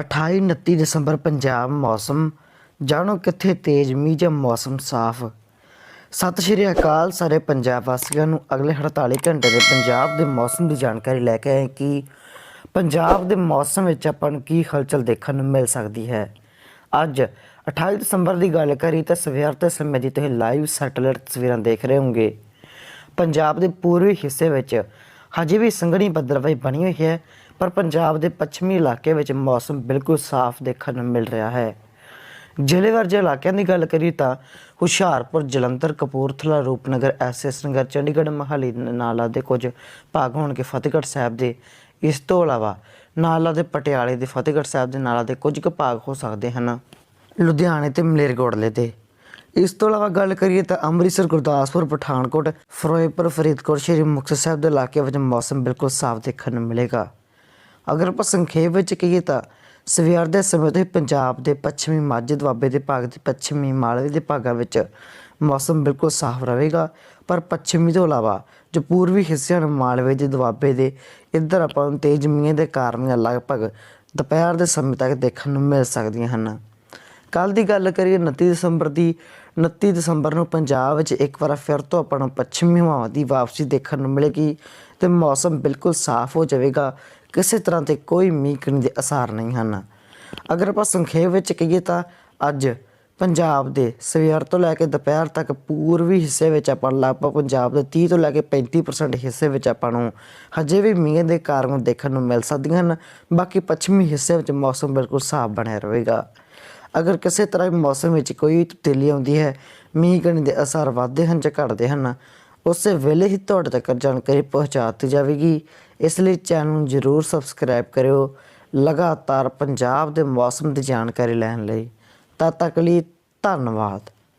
28 29 ਦਸੰਬਰ ਪੰਜਾਬ ਮੌਸਮ। ਜਾਣੋ ਕਿੱਥੇ ਤੇਜ਼ ਮੀਂਹ ਜਾਂ ਮੌਸਮ ਸਾਫ਼। ਸਤਿ ਸ਼੍ਰੀ ਅਕਾਲ ਸਾਰੇ ਪੰਜਾਬ ਵਾਸੀਆਂ ਨੂੰ। ਅਗਲੇ 48 ਘੰਟੇ ਦੇ ਪੰਜਾਬ ਦੇ ਮੌਸਮ ਦੀ ਜਾਣਕਾਰੀ ਲੈ ਕੇ ਆਏ ਕਿ ਪੰਜਾਬ ਦੇ ਮੌਸਮ ਵਿੱਚ ਆਪਾਂ ਨੂੰ ਕੀ ਹਲਚਲ ਦੇਖਣ ਨੂੰ ਮਿਲ ਸਕਦੀ ਹੈ। ਅੱਜ 28 ਦਸੰਬਰ ਦੀ ਗੱਲ ਕਰੀ ਤਾਂ ਸਵੇਰ ਤੇ ਸਮੇਂ ਦੀ ਤੁਸੀਂ ਲਾਈਵ ਸੈਟੇਲਾਈਟ ਤਸਵੀਰਾਂ ਦੇਖ ਰਹੇ ਹੋਗੇ ਪੰਜਾਬ ਦੇ ਪੂਰਬੀ ਹਿੱਸੇ ਵਿੱਚ ਹਜੇ ਵੀ ਸੰਘਣੀ ਬੱਦਲਵਾਈ ਬਣੀ ਹੋਈ ਹੈ। ਪਰ ਪੰਜਾਬ ਦੇ ਪੱਛਮੀ ਇਲਾਕੇ ਵਿੱਚ ਮੌਸਮ ਬਿਲਕੁਲ ਸਾਫ਼ ਦੇਖਣ ਨੂੰ ਮਿਲ ਰਿਹਾ ਹੈ। ਜ਼ਿਲ੍ਹੇ ਵਰਗੇ ਇਲਾਕਿਆਂ ਦੀ ਗੱਲ ਕਰੀ ਤਾਂ ਹੁਸ਼ਿਆਰਪੁਰ, ਜਲੰਧਰ, ਕਪੂਰਥਲਾ, ਰੂਪਨਗਰ ਐਸਐਸ ਨਗਰ ਚੰਡੀਗੜ੍ਹ, ਮਹਾਲੀ ਨਾਲਾ ਦੇ ਕੁਝ ਭਾਗ ਹੋਣਗੇ। ਫਤਿਹਗੜ੍ਹ ਸਾਹਿਬ ਦੇ ਇਸ ਤੋਂ ਇਲਾਵਾ ਨਾਲਾ ਦੇ ਪਟਿਆਲੇ ਦੇ ਫਤਿਹਗੜ੍ਹ ਸਾਹਿਬ ਦੇ ਨਾਲਾ ਦੇ ਕੁਝ ਕੁ ਭਾਗ ਹੋ ਸਕਦੇ ਹਨ। ਲੁਧਿਆਣੇ ਤੇ ਮਲੇਰਕੋਟਲੇ ਦੇ ਇਸ ਤੋਂ ਇਲਾਵਾ ਗੱਲ ਕਰੀਏ ਤਾਂ ਅੰਮ੍ਰਿਤਸਰ, ਗੁਰਦਾਸਪੁਰ, ਪਠਾਨਕੋਟ, ਫਿਰੋਜ਼ਪੁਰ, ਫਰੀਦਕੋਟ, ਸ਼੍ਰੀ ਮੁਕਤਸਰ ਸਾਹਿਬ ਦੇ ਇਲਾਕੇ ਵਿੱਚ ਮੌਸਮ ਬਿਲਕੁਲ ਸਾਫ਼ ਦੇਖਣ ਨੂੰ ਮਿਲੇਗਾ। ਅਗਰ ਆਪਾਂ ਸੰਖੇਪ ਵਿੱਚ ਕਹੀਏ ਤਾਂ ਸਵੇਰ ਦੇ ਸਮੇਂ ਤੋਂ ਹੀ ਪੰਜਾਬ ਦੇ ਪੱਛਮੀ ਮਾਝੇ ਦੁਆਬੇ ਦੇ ਭਾਗ ਤੇ ਪੱਛਮੀ ਮਾਲਵੇ ਦੇ ਭਾਗਾਂ ਵਿੱਚ ਮੌਸਮ ਬਿਲਕੁਲ ਸਾਫ਼ ਰਹੇਗਾ। ਪਰ ਪੱਛਮੀ ਤੋਂ ਇਲਾਵਾ ਜੋ ਪੂਰਬੀ ਹਿੱਸਿਆਂ ਹਨ ਮਾਲਵੇ ਦੇ ਦੁਆਬੇ ਦੇ ਇੱਧਰ ਆਪਾਂ ਨੂੰ ਤੇਜ਼ ਮੀਂਹ ਦੇ ਕਾਰਨ ਲਗਭਗ ਦੁਪਹਿਰ ਦੇ ਸਮੇਂ ਤੱਕ ਦੇਖਣ ਨੂੰ ਮਿਲ ਸਕਦੀਆਂ ਹਨ। ਕੱਲ ਦੀ ਗੱਲ ਕਰੀਏ 29 ਦਸੰਬਰ ਦੀ 29 ਦਸੰਬਰ ਨੂੰ ਪੰਜਾਬ ਵਿੱਚ ਇੱਕ ਵਾਰ ਫਿਰ ਤੋਂ ਆਪਾਂ ਨੂੰ ਪੱਛਮੀ ਹਵਾਵਾਂ ਦੀ ਵਾਪਸੀ ਦੇਖਣ ਨੂੰ ਮਿਲੇਗੀ ਤੇ ਮੌਸਮ ਬਿਲਕੁਲ ਸਾਫ਼ ਹੋ ਜਾਵੇਗਾ, ਕਿਸੇ ਤਰ੍ਹਾਂ 'ਤੇ ਕੋਈ ਮੀਂਹ ਕਣੀ ਦੇ ਅਸਾਰ ਨਹੀਂ ਹਨ। ਅਗਰ ਆਪਾਂ ਸੰਖੇਪ ਵਿੱਚ ਕਹੀਏ ਤਾਂ ਅੱਜ ਪੰਜਾਬ ਦੇ ਸਵੇਰ ਤੋਂ ਲੈ ਕੇ ਦੁਪਹਿਰ ਤੱਕ ਪੂਰਬੀ ਹਿੱਸੇ ਵਿੱਚ ਆਪਾਂ ਨੂੰ ਲਗਭਗ ਪੰਜਾਬ ਦੇ 30 ਤੋਂ ਲੈ ਕੇ 35% ਹਿੱਸੇ ਵਿੱਚ ਆਪਾਂ ਨੂੰ ਹਜੇ ਵੀ ਮੀਂਹ ਦੇ ਕਾਰਨ ਦੇਖਣ ਨੂੰ ਮਿਲ ਸਕਦੀਆਂ ਹਨ, ਬਾਕੀ ਪੱਛਮੀ ਹਿੱਸੇ ਵਿੱਚ ਮੌਸਮ ਬਿਲਕੁਲ ਸਾਫ਼ ਬਣਿਆ ਰਹੇਗਾ। ਅਗਰ ਕਿਸੇ ਤਰ੍ਹਾਂ ਵੀ ਮੌਸਮ ਵਿੱਚ ਕੋਈ ਵੀ ਤਬਦੀਲੀ ਆਉਂਦੀ ਹੈ, ਮੀਂਹ ਕਣੀ ਦੇ ਅਸਰ ਵੱਧਦੇ ਹਨ ਜਾਂ ਘਟਦੇ ਹਨ, ਉਸੇ ਵੇਲੇ ਹੀ ਤੁਹਾਡੇ ਤੱਕ ਜਾਣਕਾਰੀ ਪਹੁੰਚਾ ਦਿੱਤੀ ਜਾਵੇਗੀ। ਇਸ ਲਈ ਚੈਨਲ ਨੂੰ ਜਰੂਰ ਸਬਸਕ੍ਰਾਈਬ ਕਰਿਓ, ਲਗਾਤਾਰ ਪੰਜਾਬ ਦੇ ਮੌਸਮ ਦੀ ਜਾਣਕਾਰੀ ਲੈਣ ਲਈ। ਤਦ ਤੱਕ ਲਈ ਧੰਨਵਾਦ।